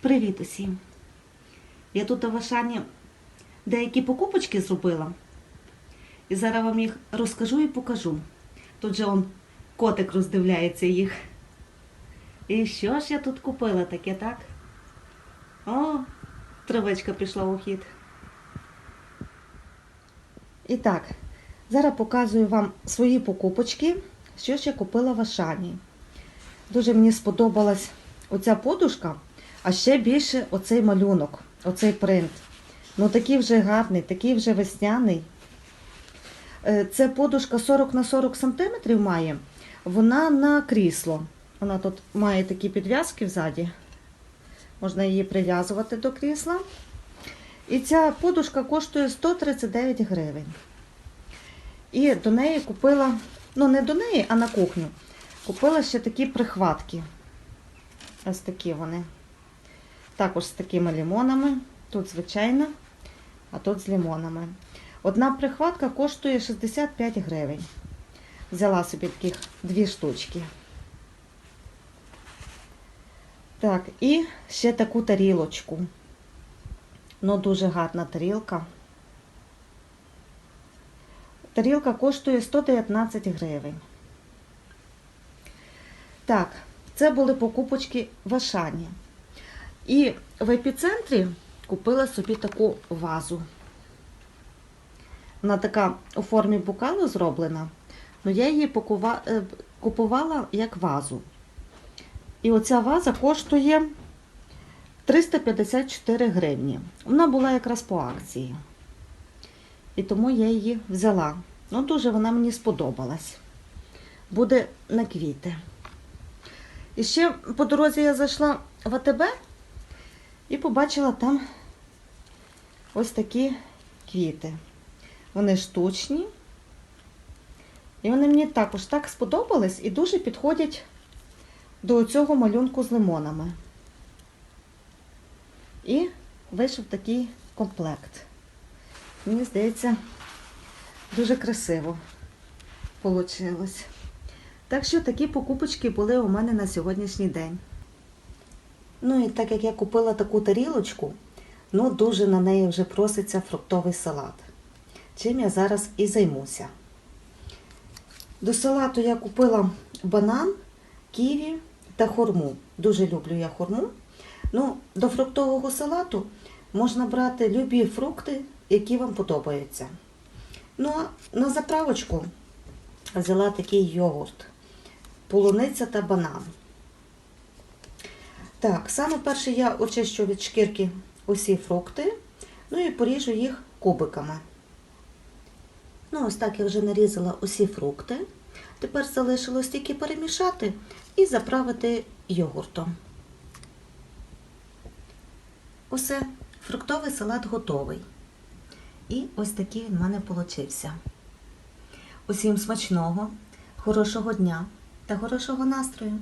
Привіт усім! Я тут у Вашані деякі покупочки зробила. І зараз вам їх розкажу і покажу. Тут же он котик роздивляється їх. І що ж я тут купила таке, так? О, травичка пішла у хід. І так, зараз показую вам свої покупочки, що ж я купила в Ашані. Дуже мені сподобалась оця подушка, а ще більше оцей малюнок, оцей принт. Ну такий вже гарний, такий вже весняний. Е, Це подушка 40 на 40 см має. Вона на крісло. Вона тут має такі підв'язки взаді. Можна її прив'язувати до крісла. І ця подушка коштує 139 гривень. І до неї купила, ну не до неї, а на кухню. Купила ще такі прихватки. Ось такі вони. Також з такими лимонами. Тут звичайна, а тут з лимонами. Одна прихватка коштує 65 гривень. Взяла собі таких дві штучки. Так, і ще таку тарілочку. Ну, дуже гарна тарілка. Тарілка коштує 119 гривень. Так, це були покупочки в Ашані. І в епіцентрі купила собі таку вазу. Вона така у формі букалу зроблена, але я її е, купувала як вазу. І оця ваза коштує 354 гривні. Вона була якраз по акції. І тому я її взяла. Ну, дуже вона мені сподобалась. Буде на квіти. І ще по дорозі я зайшла в АТБ і побачила там ось такі квіти. Вони штучні. І вони мені також так сподобались і дуже підходять до цього малюнку з лимонами. І вийшов такий комплект. Мені здається, дуже красиво вийшло. Так що такі покупочки були у мене на сьогоднішній день. Ну і так як я купила таку тарілочку, ну дуже на неї вже проситься фруктовий салат. Чим я зараз і займуся. До салату я купила банан, ківі та хурму. Дуже люблю я хурму. Ну, до фруктового салату можна брати любі фрукти, які вам подобаються. Ну, а на заправочку взяла такий йогурт, полуниця та банан. Так, саме перше я очищу від шкірки усі фрукти, ну і поріжу їх кубиками. Ну, ось так я вже нарізала усі фрукти. Тепер залишилось тільки перемішати і заправити йогуртом. Усе, фруктовий салат готовий. І ось такий він в мене получився. Усім смачного, хорошого дня та хорошого настрою!